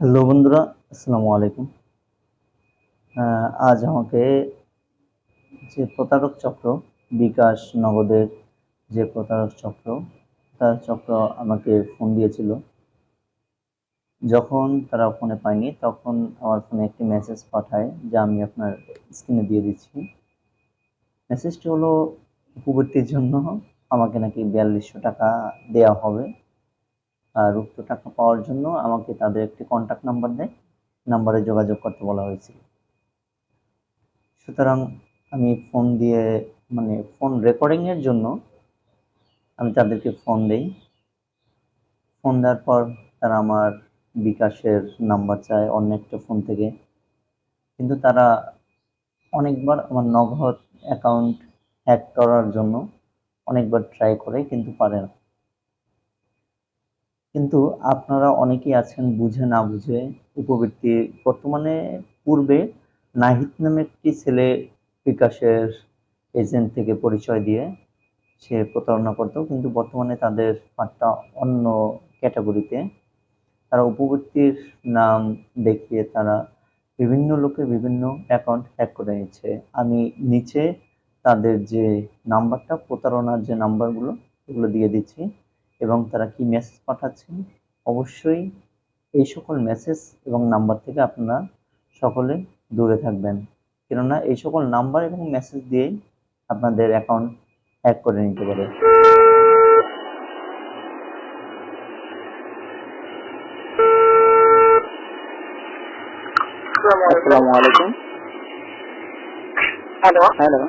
Hello বন্ধুরা, আসসালামু আলাইকুম। আজ আমাকে যে প্রতারক চক্র, বিকাশ নগদের যে প্রতারক চক্র, তার চক্র আমাকে ফোন দিয়েছিল। যখন তারা ফোনে পায়নি, তখন আমার ফোনে একটি মেসেজ পাঠায় যা আমি আপনার স্ক্রিনে দিয়ে দিচ্ছি। মেসেজটি হলো, উপবৃত্তির জন্য আমাকে নাকি বিয়াল্লিশশো টাকা দেওয়া হবে। আর উক্ত টাকা পাওয়ার জন্য আমাকে তাদের একটি কন্ট্যাক্ট নাম্বার দেয়। নাম্বারে যোগাযোগ করতে বলা হয়েছিল। সুতরাং আমি ফোন দিয়ে মানে ফোন রেকর্ডিংয়ের জন্য আমি তাদেরকে ফোন দেই। ফোন দেওয়ার পর তারা আমার বিকাশের নাম্বার চায় অন্য একটা ফোন থেকে। কিন্তু তারা অনেকবার আমার নগদ অ্যাকাউন্ট হ্যাক করার জন্য অনেকবার ট্রাই করে, কিন্তু পারে না। কিন্তু আপনারা অনেকেই আছেন বুঝে না বুঝে উপবৃত্তি। বর্তমানে পূর্বে নাহিদ নামে একটি ছেলে বিকাশের এজেন্ট থেকে পরিচয় দিয়ে সে প্রতারণা করতো, কিন্তু বর্তমানে তাদের ফাঁদটা অন্য ক্যাটাগরিতে। তারা উপবৃত্তির নাম দেখিয়ে তারা বিভিন্ন লোকে বিভিন্ন অ্যাকাউন্ট হ্যাক করে নিচ্ছে আমি নিচে তাদের যে নাম্বারটা, প্রতারণার যে নাম্বারগুলো, এগুলো দিয়ে দিচ্ছি। এবং তারা কি মেসেজ পাঠাচ্ছেন? অবশ্যই এই সকল মেসেজ এবং নাম্বার থেকে আপনারা সকলে দূরে থাকবেন। কেননা এই সকল নাম্বার এবং মেসেজ দিয়েই আপনাদের অ্যাকাউন্ট হ্যাক করে নিতে পারে। আসসালামু আলাইকুম। হ্যালো। হ্যালো।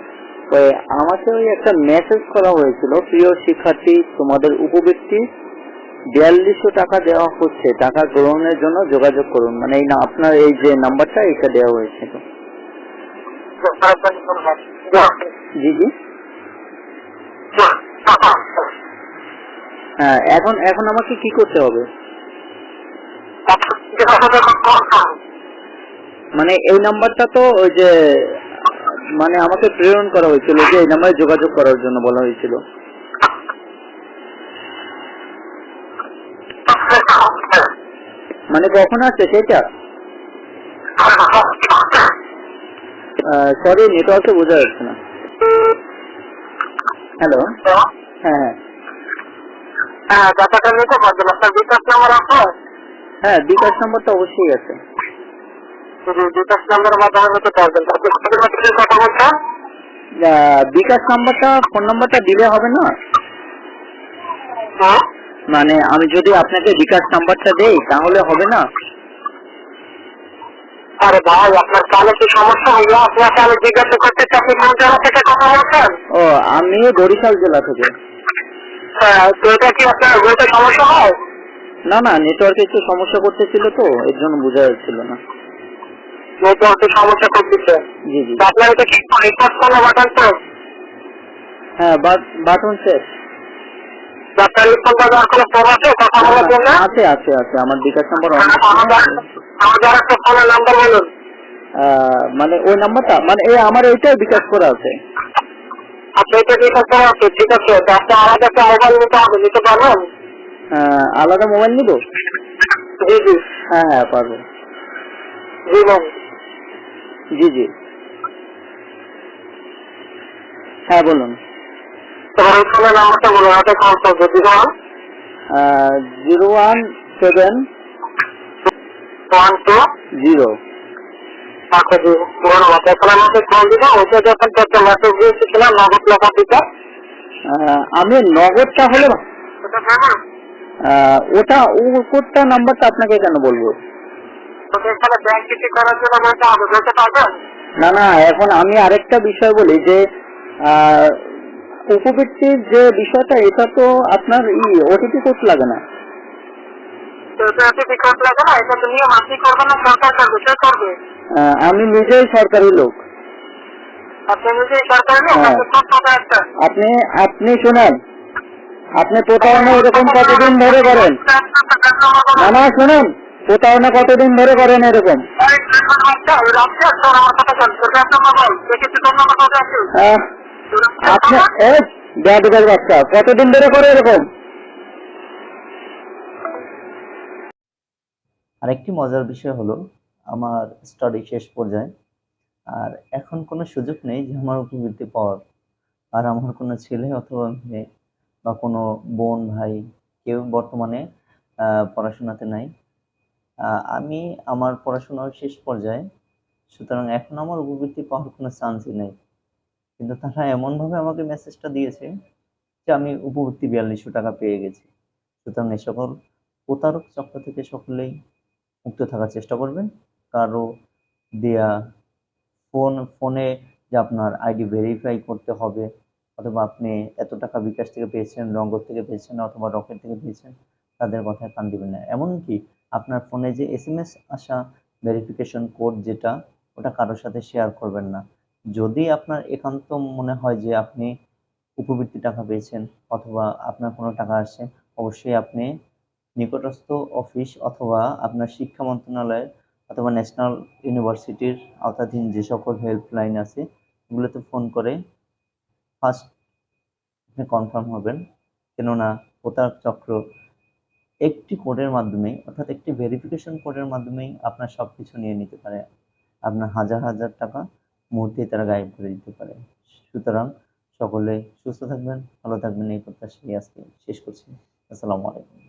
আমাকে ওই একটা মেসেজ করা হয়েছিল, প্রিয় শিক্ষার্থী, তোমাদের উপবৃত্তি বিয়াল্লিশশো টাকা দেওয়া হচ্ছে, টাকা গ্রহণের জন্য যোগাযোগ করুন। মানে এই না, আপনার এই যে নাম্বারটা, এটা দেওয়া হয়েছিল জি জি। হ্যাঁ এখন এখন আমাকে কি করতে হবে? মানে এই নাম্বারটা তো ওই যে মানে আমাকে প্রেরণ করা হয়েছিল যে এই নাম্বারে যোগাযোগ করার জন্য বলা হয়েছিল। মানে কখন আছে সেটা সরি নেটওয়ার্কে বোঝা যাচ্ছে না। হ্যালো হ্যাঁ হ্যাঁ। হ্যাঁ বিকাশ নাম্বার আছে? হ্যাঁ নাম্বারটা অবশ্যই আছে। বিকাশ নাম্বারের মাধ্যমে নিতে পারবেন আপনি কোথায় কথা বলছেন বিকাশ নাম্বারটা ফোন নাম্বারটা দিলে হবে না? হ্যাঁ? মানে আমি যদি আপনাকে বিকাশ নাম্বারটা দেই তাহলে হবে না? আরে ভাই আপনার কালে কি সমস্যা হইল আপনাকে আমি জিজ্ঞাসা করতে আপনি কোন জায়গা থেকে কথা বলছেন? ও আমি বরিশাল জেলা থেকে। হ্যাঁ তো এটা কি আপনার সমস্যা হয়? না না নেটওয়ার্কে একটু সমস্যা করতেছিল তো এর জন্য বোঝা যাচ্ছিল না। নেটওয়ার্কে সমস্যা করতেছে জি জি। আপনার এটা কি রিপোর্ট করল বাটন তো? হ্যাঁ বাটন সেট আপনার রিপোর্ট দেওয়ার কোনো ফোন আছে? কথা বলার জন্য? আছে আছে আছে। আমার বিকাশ নাম্বার আমাদের একটা ফোনের নাম্বার বলুন। মানে ওই নাম্বারটা মানে এই আমার এইটাই বিকাশ করা আছে। আপনি এটা বিকাশ করা আছে ঠিক আছে। তো আপনি আলাদা একটা মোবাইল নিতে হবে নিতে পারবেন? আলাদা মোবাইল নিব? জি জি। হ্যাঁ হ্যাঁ পারব। জি ম্যাম। জি জি। হ্যাঁ বলুন। তোমার নাম্বারটা বলুন ওটা কল করব zero one seven one two zero. আচ্ছা জি ধন্যবাদ। এখন আমাকে কল দিব ওইটা যখন একটা মেসেজ দিয়েছিলাম নগদ দিতে। আমি নগদটা হলে ওটা ওটা নাম্বারটা আপনাকে কেন বলব? ওটা এখানে ব্যাংক কিছু করার জন্য বলতে হবে বলতে পারবেন না না এখন আমি আরেকটা বিষয় বলি যে উপবৃত্তির যে বিষয়টা এটা তো আপনার ই ওটিপি কোড লাগে না। আমি নিজেই সরকারি লোক। আপনি হ্যাঁ। আপনি কোন আপনি আপনি শুনেন। আপনি প্রতারণা এরকম কতদিন ধরে করেন? না না শুনেন। প্রতারণা কতদিন ধরে করেন এরকম? বাচ্চা, কতদিন ধরে করে এরকম? আরেকটি মজার বিষয় হলো, আমার স্টাডি শেষ পর্যায়ে, আর এখন কোনো সুযোগ নেই যে আমার উপবৃত্তি পাওয়ার। আর আমার কোনো ছেলে অথবা মেয়ে বা কোনো বোন, ভাই কেউ বর্তমানে পড়াশোনাতে নাই। আমি আমার পড়াশোনার শেষ পর্যায়ে, সুতরাং এখন আমার উপবৃত্তি পাওয়ার কোনো চান্সই নেই। কিন্তু তারা এমনভাবে আমাকে মেসেজটা দিয়েছে যে আমি উপবৃত্তি বিয়াল্লিশশো টাকা পেয়ে গেছি। সুতরাং এই সকল প্রতারক চক্র থেকে সকলেই মুক্ত থাকার চেষ্টা করবেন। কারও দেয়া ফোন, ফোনে যে আপনার আইডি ভেরিফাই করতে হবে, অথবা আপনি এত টাকা বিকাশ থেকে পেয়েছেন রঙ্গর থেকে পেয়েছেন, অথবা রকেট থেকে পেয়েছেন, তাদের কথায় কান দিবেন না। এমনকি আপনার ফোনে যে এস এম এস আসা ভেরিফিকেশন কোড যেটা, ওটা কারোর সাথে শেয়ার করবেন না। যদি আপনার একান্ত মনে হয় যে আপনি উপবৃত্তি টাকা পেয়েছেন অথবা আপনার কোনো টাকা আসছে, অবশ্যই আপনি নিকটস্থ অফিস অথবা আপনার শিক্ষা মন্ত্রণালয়ের অথবা ন্যাশনাল ইউনিভার্সিটির আওতাধীন যে সকল হেল্পলাইন আছে, ওগুলোতে ফোন করে ফার্স্ট আপনি কনফার্ম হবেন। কেননা প্রতারক চক্র একটি কোডের মাধ্যমেই, অর্থাৎ একটি ভেরিফিকেশন কোডের মাধ্যমেই আপনার সব কিছু নিয়ে নিতে পারে। আপনার হাজার হাজার টাকা মুহূর্তেই তারা গায়েব করে দিতে পারে। সুতরাং সকলে সুস্থ থাকবেন, ভালো থাকবেন। এই প্রত্যাশাই আজকে শেষ করছি। আসসালামু আলাইকুম।